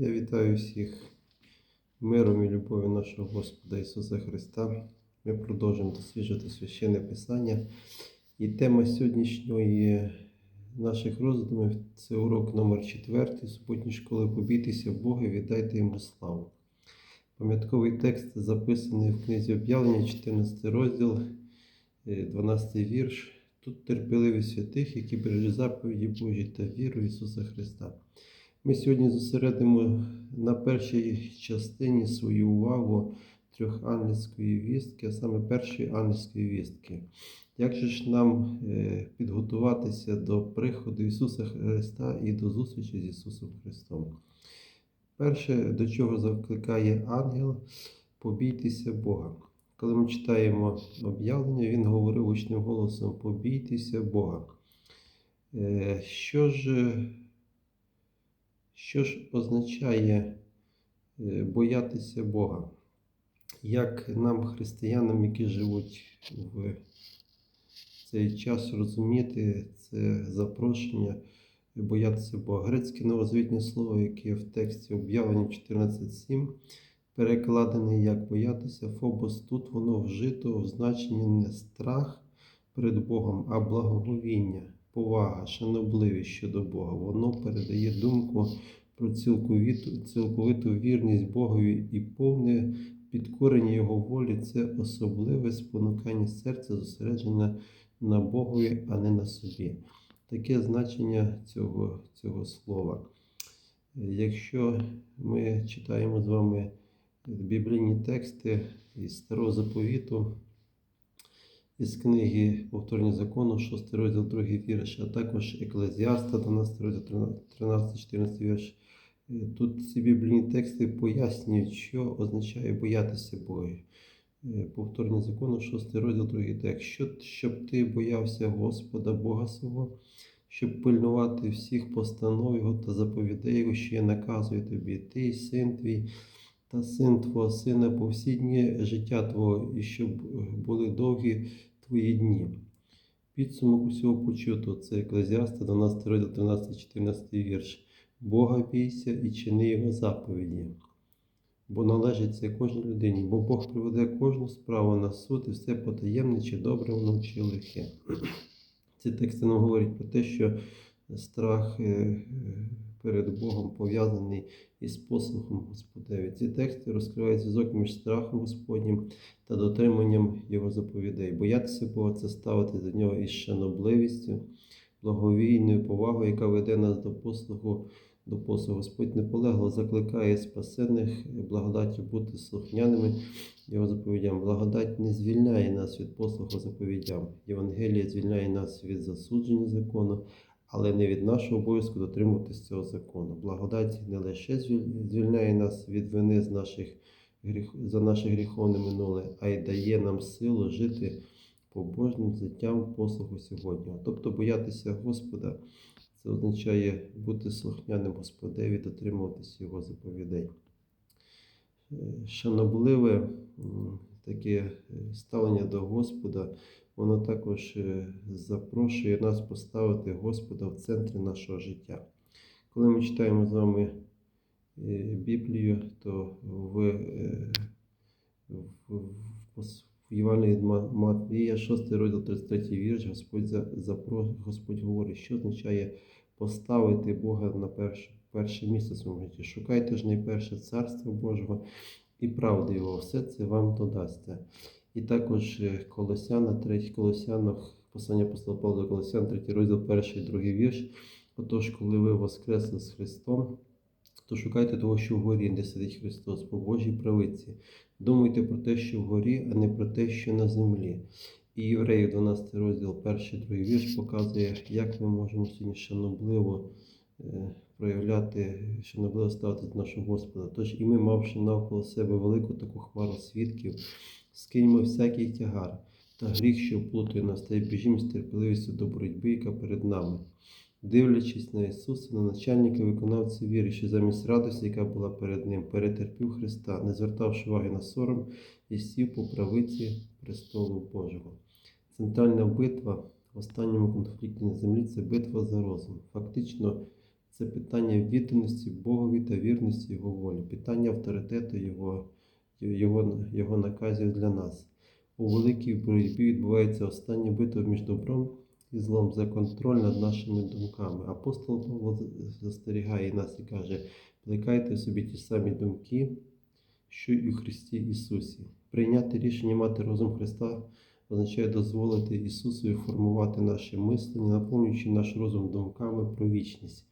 Я вітаю всіх миром і любові нашого Господа Ісуса Христа. Ми продовжуємо досліджувати священне Писання. І тема сьогоднішньої наших роздумів це урок номер 4 суботньої школи Побійтеся Бога віддайте йому славу. Пам'ятковий текст записаний в книзі об'явлення, 14 розділ, е, 12 вірш. Тут терпеливі святих, які бережуть заповіді Божі та віру Ісуса Христа. Ми сьогодні зосередимо на першій частині свою увагу трьохангельської вістки, а саме першої ангельської вістки. Як же ж нам е, підготуватися до приходу Ісуса Христа і до зустрічі з Ісусом Христом? Перше, до чого закликає ангел, побійтеся Бога. Коли ми читаємо об'явлення, він говорив гучним голосом: побійтеся Бога. Е, Що ж, що ж означає е, боятися Бога? Як нам, християнам, які живуть в цей час, розуміти це запрошення боятися Бога? Грецьке новозвітнє слово, яке в тексті об'явлення 14.7 перекладене як боятися Фобос, тут воно вжито в значенні не страх перед Богом, а благоговіння, повага, шанобливість щодо Бога. Воно передає думку про цілковиту, цілковиту вірність Богові і повне підкорення Його волі це особливе спонукання серця, зосереджене на Богові, а не на собі. Таке значення цього, цього слова. Якщо ми читаємо з вами біблійні тексти із Старого Заповіту, із книги Повторення закону, 6 розділ, 2 вірш, а також Еклезіаста, 12 розділ, 13-14 вірш. Е, Тут ці біблійні тексти пояснюють, що означає боятися Бога. Е, Повторення закону, 6 розділ, 2 текст. Що, щоб ти боявся Господа Бога свого, щоб пильнувати всіх постанов Його та заповідей Його, що я наказую тобі, ти син твій, та син твого сина по всі дні життя Твого, і щоб були довгі твої дні. Підсумок усього почуто це Еклезіаста, 12 розділ, 13-14 вірш. Бога бійся і чини Його заповіді, бо належить це кожній людині, бо Бог приведе кожну справу на суд і все потаємне, чи добре воно, чи лихе. Ці тексти нам говорять про те, що страх е, е, перед Богом пов'язаний із послухом Господеві. Ці тексти розкривають зв'язок між страхом Господнім та дотриманням Його заповідей. Боятися Бога це ставити до нього із шанобливістю, благовійною повагою, яка веде нас до послуху. До послугу Господь неполегло закликає спасених благодаті бути слухняними Його заповідям. Благодать не звільняє нас від послуху заповідям. Євангелія звільняє нас від засудження закону, але не від нашого обов'язку дотримуватися цього закону. Благодать не лише звільняє нас від вини з наших гріх, за наше гріховне минуле, а й дає нам силу жити побожним життям послуху сьогодні. Тобто боятися Господа. Це означає бути слухняним Господеві, дотримуватися Його заповідей. Е, Шанобливе таке е, ставлення до Господа, воно також е, запрошує нас поставити Господа в центрі нашого життя. Коли ми читаємо з вами е, Біблію, то в, е, в, в, Євангелії Матвія, 6 розділ 33 вірш, Господь, запро, Господь говорить, що означає поставити Бога на перше, перше місце в своєму житті. Шукайте ж найперше царство Божого і правди Його, все це вам додасться. І також е, Колосяна, 3 Колосянах, послання апостола Павла до Колосян, 3 розділ, перший, другий вірш. Отож, коли ви воскресли з Христом, то шукайте того, що вгорі, де сидить Христос, по Божій правиці. Думайте про те, що вгорі, а не про те, що на землі. І Євреїв 12 розділ, перший, другий вірш показує, як ми можемо сьогодні шанобливо е, проявляти, шанобливо ставитися до нашого Господа. Тож і ми, мавши навколо себе велику таку хмару свідків, скиньмо всякий тягар та гріх, що вплутує нас, та й біжім з терпеливістю до боротьби, яка перед нами. Дивлячись на Ісуса, на начальника виконавця віри, що замість радості, яка була перед Ним, перетерпів Христа, не звертавши уваги на сором і сів по правиці престолу Божого. Центральна битва в останньому конфлікті на землі це битва за розум. Фактично, це питання відданості Богові та вірності Його волі, питання авторитету Його, Його, Його наказів для нас. У великій боротьбі відбувається остання битва між добром і злом за контроль над нашими думками. Апостол Павло застерігає нас і каже: плекайте собі ті самі думки, що і в Христі Ісусі. Прийняти рішення мати розум Христа означає дозволити Ісусові формувати наше мислення, наповнюючи наш розум думками про вічність.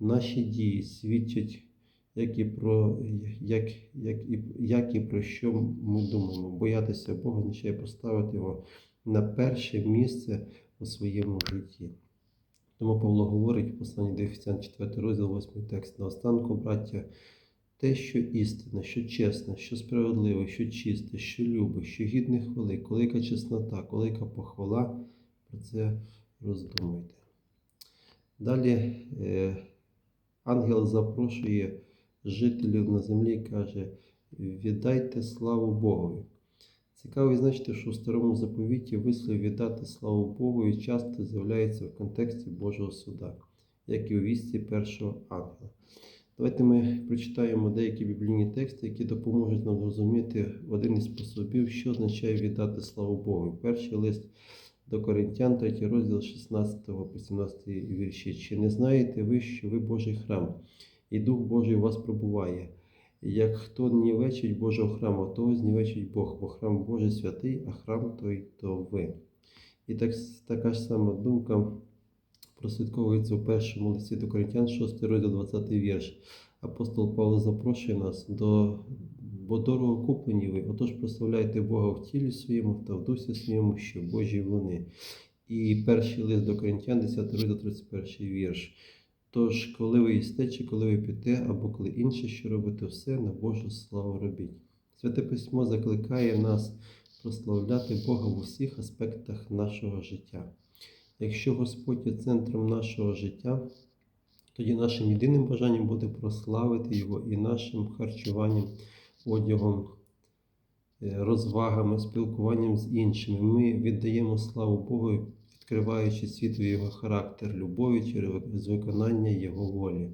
Наші дії свідчать як і про, як, як, і, як і про що ми думаємо. Боятися Бога означає поставити його на перше місце у своєму житті. Тому Павло говорить в посланні до Ефесян 4 розділ 8 текст. Наостанку, браття, те, що істинне, що чесне, що справедливе, що чисте, що любе, що гідне хвали, колика чеснота, колика похвала, про це роздумуйте. Далі е, ангел запрошує жителів на землі каже: віддайте славу Богові. Цікаво відзначити, що в старому заповіті вислів віддати славу Богу часто з'являється в контексті Божого суда, як і у вісті першого ангела. Давайте ми прочитаємо деякі біблійні тексти, які допоможуть нам зрозуміти один із способів, що означає віддати славу Богу. Перший лист до Коринтян, 3 розділ 16 по 17 вірші. Чи не знаєте ви, що ви Божий храм, і Дух Божий у вас пробуває? Як хто нівечить Божого храму, того знівечить Бог, бо храм Божий святий, а храм той то ви. І так, така ж сама думка прослідковується у першому листі до Коринтян, 6 розділ 20 вірш. Апостол Павло запрошує нас до бо дорого куплені ви. Отож прославляйте Бога в тілі своєму та в дусі своєму, що Божі вони. І перший лист до Коринтян, 10 розділ 31 вірш. Тож, коли ви їсте, чи коли ви п'єте, або коли інше, що робите, все на Божу славу робіть. Святе письмо закликає нас прославляти Бога в усіх аспектах нашого життя. Якщо Господь є центром нашого життя, тоді нашим єдиним бажанням буде прославити Його і нашим харчуванням, одягом, е, розвагами, спілкуванням з іншими. Ми віддаємо славу Богу, відкриваючи світові Його характер, любові через виконання Його волі.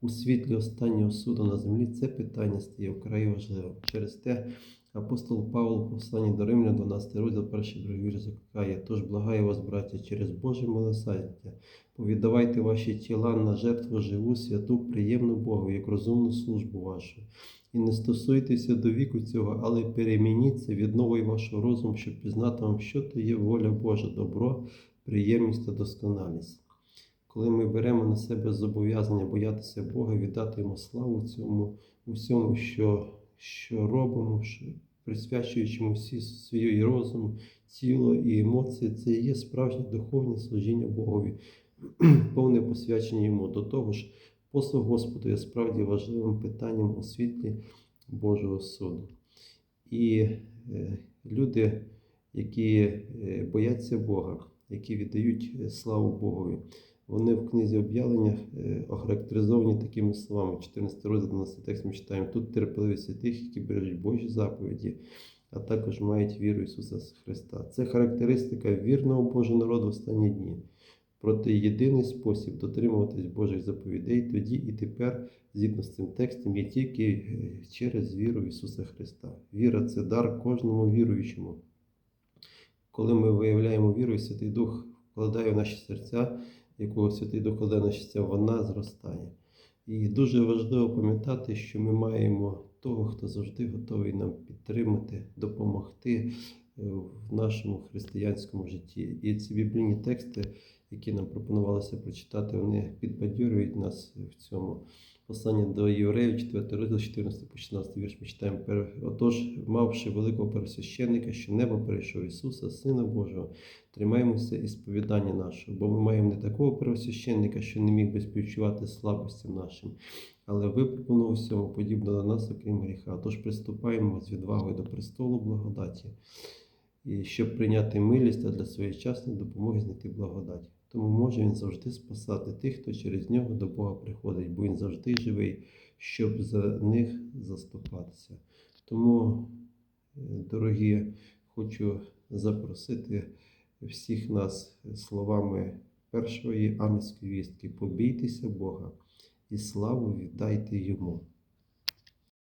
У світлі останнього суду на землі це питання стає вкрай важливим. Через те апостол Павло посланні до Римлян, 12 розділ, перший другий вірш закликає. Тож благаю вас, браття, через Боже милосердя, повіддавайте ваші тіла на жертву живу, святу, приємну Богу, як розумну службу вашу. І не стосуйтеся до віку цього, але перемініться від нової вашого розуму, щоб пізнати вам, що то є воля Божа, добро, приємність та досконалість. Коли ми беремо на себе зобов'язання боятися Бога, віддати йому славу цьому усьому, що, що робимо, що, присвячуючи всі свій розум, тіло і емоції, це є справжнє духовне служіння Богові, повне посвячення йому. До того ж, послуг Господу є справді важливим питанням у світлі Божого суду. І е, люди, які е, бояться Бога, які віддають е, славу Богові, вони в книзі об'явлення е, охарактеризовані такими словами. 14 розділ 12 текст ми читаємо. Тут терпеливість тих, які бережуть Божі заповіді, а також мають віру Ісуса Христа. Це характеристика вірного Божого народу в останні дні. Проте єдиний спосіб дотримуватись Божих заповідей тоді і тепер, згідно з цим текстом, є тільки е, через віру в Ісуса Христа. Віра це дар кожному віруючому. Коли ми виявляємо віру, і Святий Дух вкладає в наші серця, якого Святий Дух кладе в наші серця, вона зростає. І дуже важливо пам'ятати, що ми маємо того, хто завжди готовий нам підтримати, допомогти е, в нашому християнському житті. І ці біблійні тексти, які нам пропонувалося прочитати, вони підбадьорюють нас в цьому. Послання до Євреїв, 4 розділ, 14 по 16 вірш ми читаємо. Отож, мавши великого первосвященника, що небо перейшов Ісуса, Сина Божого, тримаємося і сповідання нашого, бо ми маємо не такого первосвященника, що не міг би співчувати слабостям нашим, але випробувано всьому подібно до нас, окрім гріха. Тож приступаємо з відвагою до престолу благодаті, і щоб прийняти милість та для своєчасної допомоги знайти благодать. Тому може він завжди спасати тих, хто через нього до Бога приходить, бо він завжди живий, щоб за них заступатися. Тому, е, дорогі, хочу запросити всіх нас словами першої ангельської вістки: побійтеся Бога, і славу віддайте йому.